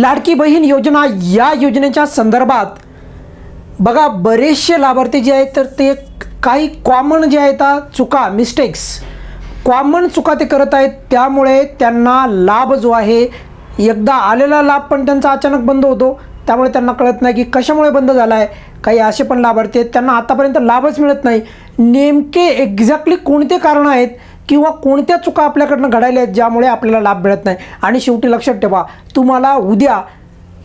लाडकी बहीण योजना या योजनेच्या संदर्भात बघा बरेचसे लाभार्थी जे आहेत तर ते काही कॉमन जे आहेत चुका मिस्टेक्स कॉमन चुका ते करत आहेत. त्यामुळे त्यांना लाभ जो आहे एकदा आलेला लाभ पण त्यांचा अचानक बंद होतो. त्यामुळे त्यांना कळत नाही की कशामुळे बंद झाला आहे काही असे पण लाभार्थी आहेत त्यांना आतापर्यंत लाभच मिळत नाही. नेमके एक्झॅक्टली कोणते कारणं आहेत किंवा कोणत्या चुका आपल्याकडनं घडायला आहेत ज्यामुळे आपल्याला लाभ मिळत नाही? आणि शेवटी लक्षात ठेवा तुम्हाला उद्या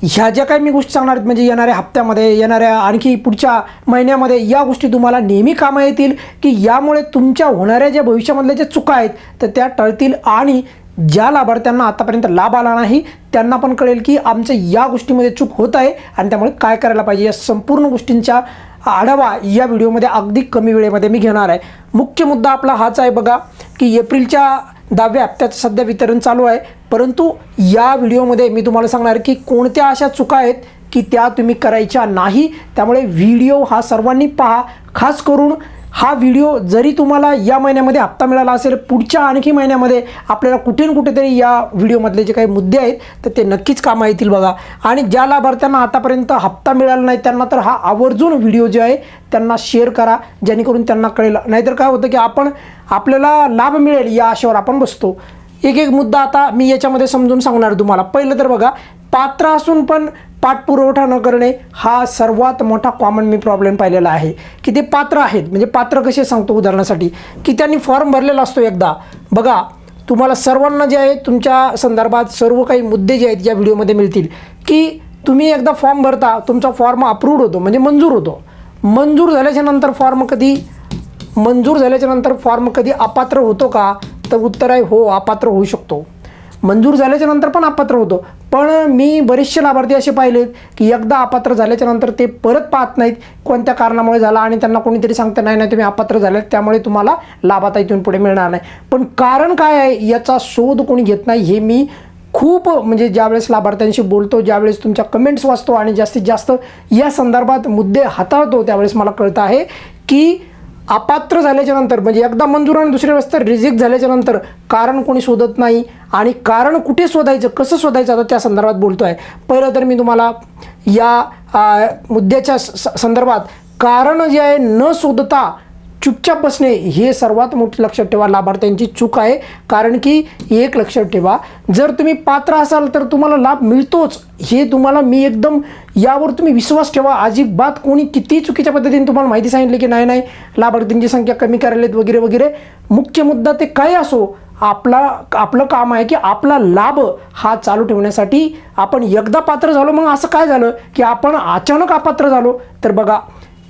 ह्या ज्या काही मी गोष्टी सांगणार आहेत म्हणजे येणाऱ्या हप्त्यामध्ये येणाऱ्या आणखी पुढच्या महिन्यामध्ये या गोष्टी तुम्हाला नेहमी कामा येतील की यामुळे तुमच्या होणाऱ्या ज्या भविष्यामधल्या ज्या चुका आहेत तर त्या टळतील आणि ज्या लाभार्थ्यांना आतापर्यंत लाभ आला नाही त्यांना पण कळेल की आमचं या गोष्टीमध्ये चूक होत आहे आणि त्यामुळे काय करायला पाहिजे? या संपूर्ण गोष्टींच्या आढावा या व्हिडिओमध्ये अगदी कमी वेळेमध्ये मी घेणार आहे. मुख्य मुद्दा आपला हाच आहे बघा की एप्रिलच्या दहाव्या हप्त्याचं सध्या वितरण चालू आहे. परंतु या व्हिडिओमध्ये मी तुम्हाला सांगणार की कोणत्या अशा चुका आहेत की त्या तुम्ही करायच्या नाही. त्यामुळे व्हिडिओ हा सर्वांनी पहा. खास करून हा व्हिडिओ जरी तुम्हाला या महिन्यामध्ये हप्ता मिळाला असेल पुढच्या आणखी महिन्यामध्ये आपल्याला कुठे ना कुठेतरी या व्हिडिओमधले जे काही मुद्दे आहेत तर ते नक्कीच कामा येतील बघा. आणि ज्या लाभार्थ्यांना आतापर्यंत हप्ता मिळाला नाही त्यांना तर हा आवर्जून व्हिडिओ जे आहे त्यांना शेअर करा जेणेकरून त्यांना कळेल. नाहीतर काय होतं की आपण आपल्याला लाभ मिळेल या आशेवर आपण बसतो. एक एक मुद्दा आता मी याच्यामध्ये समजून सांगणार तुम्हाला. पहिलं तर बघा पात्र असून पण पाठपुरवठा न करणे हा सर्वात मोठा कॉमन मी प्रॉब्लेम पाहिलेला आहे. की ते पात्र आहेत? म्हणजे पात्र कसे सांगतो उदाहरणासाठी? की त्यांनी फॉर्म भरलेला असतो एकदा. बघा तुम्हाला सर्वांना जे आहे तुमच्या संदर्भात सर्व काही मुद्दे जे आहेत या व्हिडिओमध्ये मिळतील. की तुम्ही एकदा फॉर्म भरता तुमचा फॉर्म अप्रूव्ड होतो म्हणजे मंजूर होतो. मंजूर झाल्याच्यानंतर फॉर्म कधी? मंजूर झाल्याच्यानंतर फॉर्म कधी अपात्र होतो का? तर उत्तर आहे हो अपात्र होऊ शकतो. मंजूर झाल्याच्यानंतर पण अपात्र होतो. पण मी बरेचसे लाभार्थी असे पाहिलेत की एकदा अपात्र झाल्याच्यानंतर ते परत पाहत नाहीत. कोणत्या कारणामुळे झाला आणि त्यांना कोणीतरी सांगतं नाही नाही तुम्ही अपात्र झाले त्यामुळे तुम्हाला लाभ आता इथून पुढे मिळणार नाही. पण कारण काय आहे याचा शोध कोणी घेत नाही हे मी खूप म्हणजे ज्यावेळेस लाभार्थ्यांशी बोलतो ज्यावेळेस तुमच्या कमेंट्स वाचतो आणि जास्तीत जास्त या संदर्भात मुद्दे हाताळतो त्यावेळेस मला कळतं आहे की अपात्र झाल्याच्यानंतर म्हणजे एकदा मंजूर आणि दुसऱ्या वेळेस तर रिजेक्ट झाल्याच्यानंतर कारण कोणी शोधत नाही आणि कारण कुठे शोधायचं कसं शोधायचं आता त्या संदर्भात बोलतो आहे पहिलं तर मी तुम्हाला या मुद्द्याच्या स- स- संदर्भात कारण जे आहे न शोधता चुपचाप बसणे हे सर्वात मोठी लक्षात ठेवा. लाभार्थ्यांची चूक आहे. कारण की एक लक्षात ठेवा जर तुम्ही पात्र असाल तर तुम्हाला लाभ मिळतोच. हे तुम्हाला मी एकदम यावर तुम्ही विश्वास ठेवा. अजिबात कोणी किती चुकीच्या पद्धतीने तुम्हाला माहिती सांगितली की नाही नाही. लाभार्थ्यांची संख्या कमी करायला वगैरे वगैरे. मुख्य मुद्दा ते काय असो आपला आपलं काम आहे की आपला लाभ हा चालू ठेवण्यासाठी आपण एकदा पात्र झालो मग असं काय झालं की आपण अचानक अपात्र झालो? तर बघा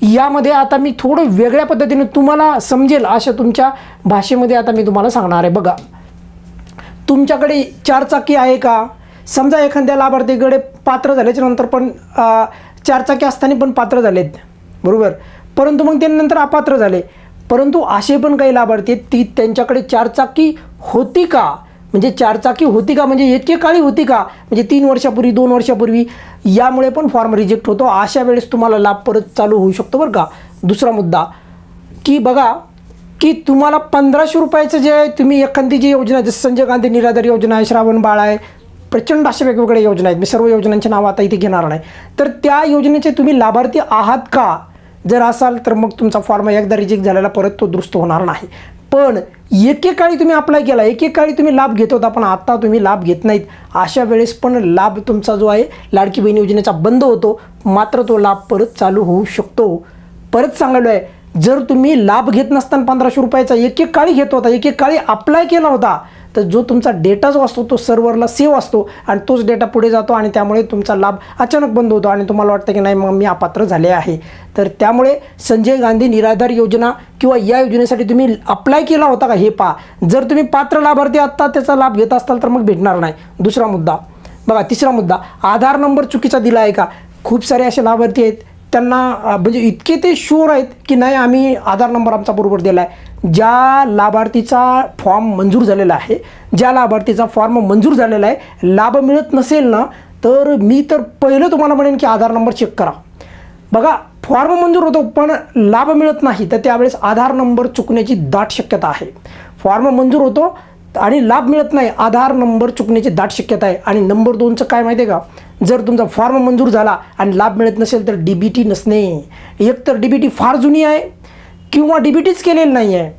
यामध्ये आता मी थोडं वेगळ्या पद्धतीने तुम्हाला समजेल अशा तुमच्या भाषेमध्ये आता मी तुम्हाला सांगणार आहे. बघा. तुमच्याकडे चारचाकी आहे का? समजा एखाद्या लाभार्थीकडे पात्र झाल्याच्यानंतर पण चारचाकी असताना पण पात्र झालेत. बरोबर? परंतु मग ते नंतर अपात्र झाले. परंतु असे पण काही लाभार्थी आहेत ती त्यांच्याकडे चारचाकी होती का? म्हणजे चारचाकी होती का? म्हणजे एकेकाळी होती का? म्हणजे तीन वर्षापूर्वी दोन वर्षापूर्वी यामुळे पण फॉर्म रिजेक्ट होतो. अशा वेळेस तुम्हाला लाभ परत चालू होऊ शकतो बरं का? दुसरा मुद्दा की बघा की तुम्हाला पंधराशे रुपयाचं जे आहे तुम्ही एखादी जी योजना जसं संजय गांधी निराधार योजना आहे श्रावण बाळ आहे प्रचंड अशा वेगवेगळ्या योजना आहेत. मी सर्व योजनांची नावं आता इथे घेणार नाही. तर त्या योजनेचे तुम्ही लाभार्थी आहात का? जर असाल तर मग तुमचा फॉर्म एकदा रिजेक्ट झालेला परत तो दुरुस्त होणार नाही. पण एकेकाळी तुम्ही अप्लाय केला एकेकाळी तुम्ही लाभ घेत होता पण आत्ता तुम्ही लाभ घेत नाहीत. अशा वेळेस पण लाभ तुमचा जो आहे लाडकी बहीण योजनेचा बंद होतो. मात्र तो लाभ परत चालू होऊ शकतो. परत सांगायलो आहे जर तुम्ही लाभ घेत नसताना पंधराशे रुपयाचा एक काळी घेत होता एक काळी अप्लाय केला होता तर जो तुमचा डेटा जो असतो तो सर्व्हरला सेव्ह असतो आणि तोच डेटा पुढे जातो आणि त्यामुळे तुमचा लाभ अचानक बंद होतो आणि तुम्हाला वाटतं की नाही मग मी अपात्र झाले आहे. तर त्यामुळे संजय गांधी निराधार योजना किंवा या योजनेसाठी तुम्ही अप्लाय केला होता का हे पहा. जर तुम्ही पात्र लाभार्थी आत्ता त्याचा लाभ घेत असाल तर मग भेटणार नाही. दुसरा मुद्दा. बघा तिसरा मुद्दा. आधार नंबर चुकीचा दिला आहे का? खूप सारे असे लाभार्थी आहेत. त्यांना म्हणजे इतके ते शुअर आहेत की नाही आम्ही आधार नंबर आमचा बरोबर दिला आहे ज्या लाभार्थीचा फॉर्म मंजूर झालेला आहे ज्या लाभार्थीचा फॉर्म मंजूर झालेला आहे लाभ मिळत नसेल ना तर मी तर पहिलं तुम्हाला म्हणेन की आधार नंबर चेक करा. बघा फॉर्म मंजूर होतो पण लाभ मिळत नाही तर त्यावेळेस आधार नंबर चुकण्याची दाट शक्यता आहे. फॉर्म मंजूर होतो आणि लाभ मिळत नाही आधार नंबर चुकण्याची दाट शक्यता आहे. आणि नंबर दोनचं काय माहिती आहे का? जर तुमचा फॉर्म मंजूर झाला आणि लाभ मिळत नसेल तर डी बी टी नसणे. एक तर डी बी टी फार जुनी आहे किंवा डी केलेलं नाही आहे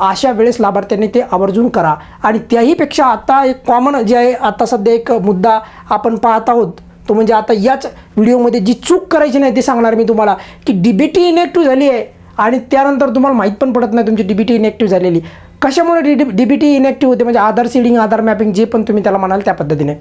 अशा वेळेस लाभार्थ्यांनी ते आवर्जून करा. आणि त्याहीपेक्षा आता एक कॉमन जे आहे आता सध्या एक मुद्दा आपण पाहत आहोत. तो म्हणजे आता याच व्हिडिओमध्ये जी चूक करायची नाही ते सांगणार मी तुम्हाला की डी बी टी इनॅक्टिव्ह झाली आहे. आणि त्यानंतर तुम्हाला माहीत पण पडत नाही तुमची डी बी टी इनॅक्टिव्ह झालेली. कशामुळे D D B T inactive होते? म्हणजे आधार सीडिंग आधार मॅपिंग जे पण तुम्ही त्याला म्हणाल त्या पद्धतीने.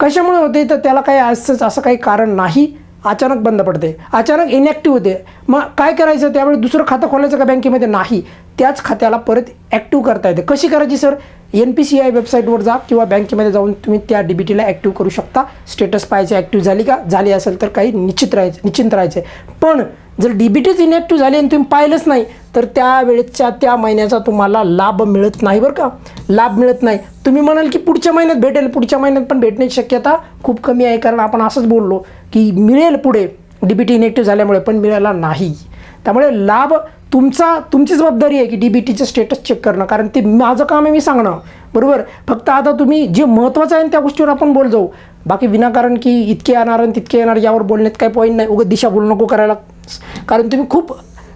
कशामुळे होते? तर त्याला काही असंच असं काही कारण नाही. अचानक बंद पडते. अचानक इनॅक्टिव्ह होते. मग काय करायचं? त्यावेळी दुसरं खातं खोलायचं का बँकेमध्ये? नाही. त्याच खात्याला परत ॲक्टिव्ह करता येते. कशी करायची sir? N P C I वेबसाईटवर जा किंवा बँकेमध्ये जाऊन तुम्ही त्या डी बी टीला ॲक्टिव्ह करू शकता. स्टेटस पाहायचे ॲक्टिव्ह झाली का? झाली असेल तर काही निश्चित राहायचं निश्चिंत राहायचे. पण जर डी बी टीच इनॅक्टिव्ह झाली आणि तुम्ही पाहिलंच नाही तर त्या वेळेच्या त्या महिन्याचा तुम्हाला लाभ मिळत नाही बरं का. लाभ मिळत नाही. तुम्ही म्हणाल की पुढच्या महिन्यात भेटेल पुढच्या महिन्यात पण भेटण्याची शक्यता खूप कमी आहे कारण आपण असंच बोललो की मिळेल पुढे. डी बी टी इनॅक्टिव्ह झाल्यामुळे पण मिळाला नाही. त्यामुळे लाभ तुमचा तुमची जबाबदारी आहे की डी बी टीचं स्टेटस चेक करणं कारण ते माझं काम आहे मी सांगणं. बरोबर? फक्त आता तुम्ही जे महत्त्वाचं आहे त्या गोष्टीवर आपण बोल जाऊ बाकी विनाकारण की इतके येणार आणि तितके येणार यावर बोलण्यात काही पॉईंट नाही. उगं दिशा बोलू नको करायला. कारण तुम्ही खूप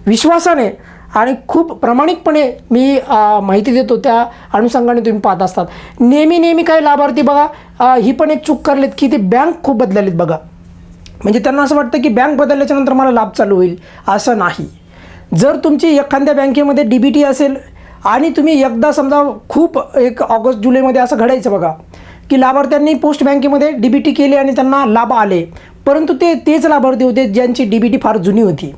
विश्वासाने आणि खूप प्रामाणिकपणे मी माहिती देतो त्या अनुषंगाने तुम्ही पाहत असतात. नेहमी नेहमी काही लाभार्थी बघा ही पण एक चूक करलेत की ते बँक खूप बदललेत बघा. म्हणजे त्यांना असं वाटतं की बँक बदलल्याच्या नंतर मला लाभ चालू होईल असं नाही. जर तुमची एखाद्या बँकेमध्ये डी बी टी असेल आणि तुम्ही एकदा समजा खूप एक ऑगस्ट जुलैमध्ये असं घडायचं बघा की लाभार्थ्यांनी पोस्ट बँकेमध्ये डी बी टी केली आणि त्यांना लाभ आले परंतु ते तेच लाभार्थी होते ज्यांची डी बी टी फार जुनी होती.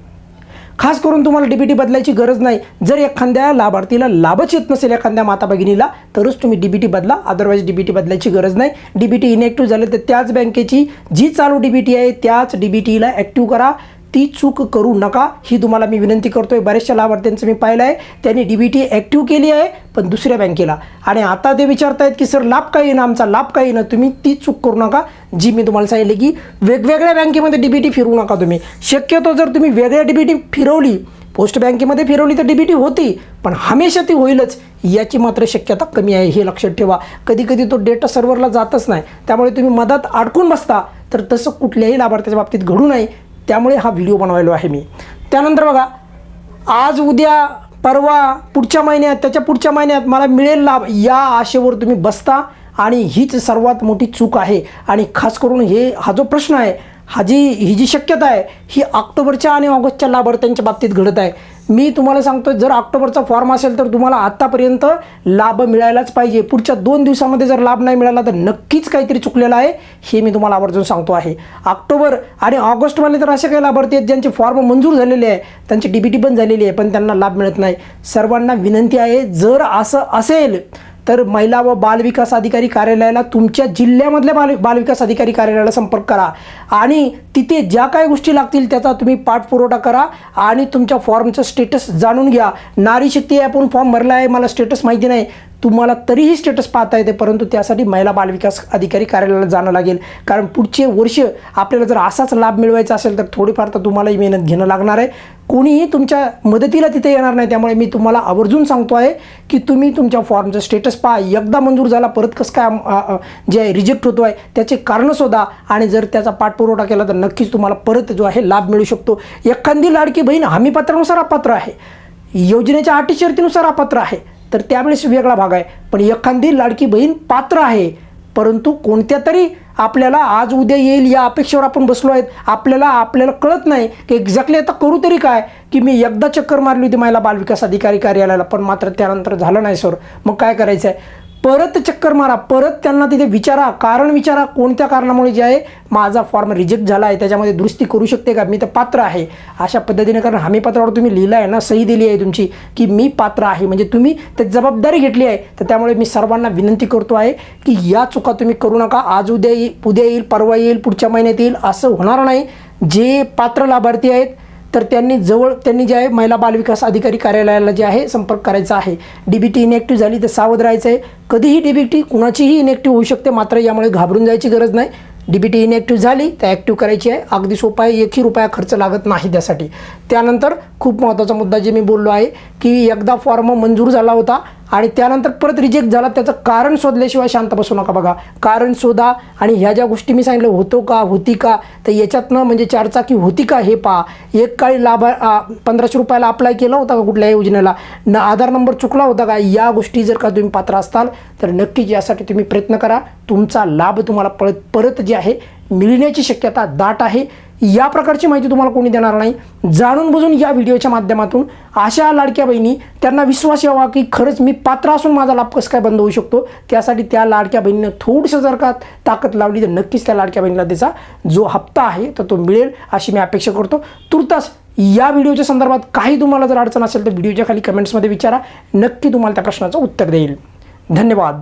खास करून तुम्हाला डी बी टी बदलायची गरज नाही. जर एखाद्या लाभार्थीला लाभच येत नसेल एखाद्या माता भगिनीला तरच तुम्ही डी बी टी बदला. अदरवाईज डी बी टी बदलायची गरज नाही. डी बी टी इनॅक्टिव्ह झाले तर त्याच बँकेची जी चालू डी बी टी आहे त्याच डी बी टीला ॲक्टिव्ह करा. ती चूक करू नका. ही तुम्हाला मी विनंती करतो आहे बऱ्याचशा लाभार्थ्यांचं मी पाहिलं आहे त्यांनी डी बी टी ॲक्टिव्ह केली आहे पण दुसऱ्या बँकेला. आणि आता ते विचारतायत की सर लाभ काही ना आमचा? लाभ काही ना तुम्ही ती चूक करू नका. जी मी तुम्हाला सांगितले की वेगवेगळ्या बँकेमध्ये डी बी टी फिरवू नका तुम्ही. शक्यतो जर तुम्ही वेगळ्या डी बी टी फिरवली पोस्ट बँकेमध्ये फिरवली तर डी बी टी होती पण हमेशा ती होईलच. याची मात्र शक्यता कमी आहे हे लक्षात ठेवा. कधी कधी तो डेटा सर्व्हरला जातच नाही. त्यामुळे तुम्ही मधात अडकून बसता तर तसं कुठल्याही लाभार्थ्याच्या बाबतीत घडू नये. त्यामुळे हा व्हिडिओ बनवायलो आहे मी. त्यानंतर बघा आज उद्या परवा पुढच्या महिन्यात त्याच्या पुढच्या महिन्यात मला मिळेल लाभ या आशेवर तुम्ही बसता आणि हीच सर्वात मोठी चूक आहे. आणि खास करून हे हा जो प्रश्न आहे हा जी ही जी शक्यता आहे ही ऑक्टोबरच्या आणि ऑगस्टच्या लाभार्थ्यांच्या बाबतीत घडत आहे. मी तुम्हाला सांगतो जर ऑक्टोबरचा फॉर्म असेल तर तुम्हाला आत्तापर्यंत लाभ मिळायलाच पाहिजे. पुढच्या दोन दिवसामध्ये जर लाभ नाही मिळाला तर नक्कीच काहीतरी चुकलेलं आहे हे मी तुम्हाला आवर्जून सांगतो आहे. ऑक्टोबर आणि ऑगस्टमध्ये तर असे काही लाभार्थी आहेत ज्यांचे फॉर्म मंजूर झालेले आहे. त्यांची डी बी टी पण झालेली आहे पण त्यांना लाभ मिळत नाही. सर्वांना विनंती आहे जर असं असेल तर महिला व बालविकास अधिकारी कार्यालयाला तुमच्या जिल्ह्यामधल्या बाल बालविकास अधिकारी कार्यालयाला संपर्क करा. आणि तिथे ज्या काही गोष्टी लागतील त्याचा तुम्ही पाठपुरवठा करा आणि तुमच्या फॉर्मचं स्टेटस जाणून घ्या. नारी शक्ती आपण फॉर्म भरला आहे मला स्टेटस माहिती नाही. तुम्हाला तरीही स्टेटस पाहता येते परंतु त्यासाठी महिला बालविकास अधिकारी कार्यालयाला जाणं लागेल. कारण पुढचे वर्ष आपल्याला जर असाच लाभ मिळवायचा असेल तर थोडीफार तर तुम्हालाही मेहनत घेणं लागणार आहे. कोणीही तुमच्या मदतीला तिथे येणार नाही त्यामुळे मी तुम्हाला आवर्जून सांगतो आहे की तुम्ही तुमच्या फॉर्मचं स्टेटस पहा. एकदा मंजूर झाला परत कसं काय जे आहे रिजेक्ट होतो आहे त्याचे कारणं शोधा आणि जर त्याचा पाठपुरवठा केला तर नक्कीच तुम्हाला परत जो आहे लाभ मिळू शकतो. एखादी लाडकी बहीण हमीपत्रानुसार अपात्र आहे. योजनेच्या अटी शर्तीनुसार अपात्र आहे. तर त्यावेळेस वेगळा भाग आहे. पण एखादी लाडकी बहीण पात्र आहे परंतु कोणत्या तरी आपल्याला आज उद्या येईल या अपेक्षेवर आपण बसलो आहेत. आपल्याला आपल्याला कळत नाही की एक्झॅक्टली आता करू तरी काय? की मी एकदा चक्कर मारली होती महिला बालविकास अधिकारी कार्यालयाला पण मात्र त्यानंतर झालं नाही सर. मग काय करायचं आहे परत चक्कर मारा परत त्यांना तिथे विचारा. कारण विचारा कोणत्या कारणामुळे जे आहे माझा फॉर्म रिजेक्ट झाला आहे. त्याच्यामध्ये दुरुस्ती करू शकते का? मी तर पात्र आहे. अशा पद्धतीने कारण हमीपत्रावर तुम्ही लिहिलं आहे ना सही दिली आहे तुमची की मी पात्र आहे. म्हणजे तुम्ही ते जबाबदारी घेतली आहे. तर त्यामुळे मी सर्वांना विनंती करतो आहे की या चुका तुम्ही करू नका. आज उद्या येईल उद्या येईल परवा येईल पुढच्या महिन्यात येईल असं होणार नाही. जे पात्र लाभार्थी आहेत तर त्यांनी जवळ त्यांनी जे आहे महिला बालविकास अधिकारी कार्यालयाला जे आहे संपर्क करायचा आहे. डी बी टी इनॅक्टिव्ह झाली तर सावध राहायचं आहे. कधीही डी बी टी कुणाचीही इनॅक्टिव्ह होऊ शकते मात्र यामुळे घाबरून जायची गरज नाही. डी बी टी इनॅक्टिव्ह झाली तर ॲक्टिव्ह करायची आहे. अगदी सोपा आहे एकही रुपया खर्च लागत नाही त्यासाठी. त्यानंतर खूप महत्त्वाचा मुद्दा जे मी बोललो आहे की एकदा फॉर्म मंजूर झाला होता आणि त्यानंतर परत रिजेक्ट झाला त्याचं कारण शोधल्याशिवाय शांत बसू नका बघा. कारण शोधा आणि ह्या ज्या गोष्टी मी सांगितलं होतो का होती का तर याच्यातनं म्हणजे चारचाकी होती का हे पहा. एक काळी लाभ पंधराशे रुपयाला अप्लाय केला होता का कुठल्या योजनेला? न आधार नंबर चुकला होता का? या गोष्टी जर का तुम्ही पात्र असताल तर नक्कीच यासाठी तुम्ही प्रयत्न करा. तुमचा लाभ तुम्हाला परत परत जे आहे मिळण्याची शक्यता दाट आहे. या प्रकारची माहिती तुम्हाला कोणी देणार नाही. जाणून बुजून या व्हिडिओच्या माध्यमातून अशा लाडक्या बहिणी त्यांना विश्वास यावा की खरंच मी पात्र असून माझा लाभ कसं काय बंद होऊ शकतो? त्यासाठी त्या लाडक्या बहिणीनं थोडंसं जर का ताकद लावली तर नक्कीच त्या लाडक्या बहिणीला त्याचा जो हप्ता आहे तर तो मिळेल अशी मी अपेक्षा करतो. तुर्तास या व्हिडिओच्या संदर्भात काही तुम्हाला जर अडचण असेल तर व्हिडिओच्या खाली कमेंट्समध्ये विचारा. नक्की तुम्हाला त्या प्रश्नाचं उत्तर देईल. धन्यवाद.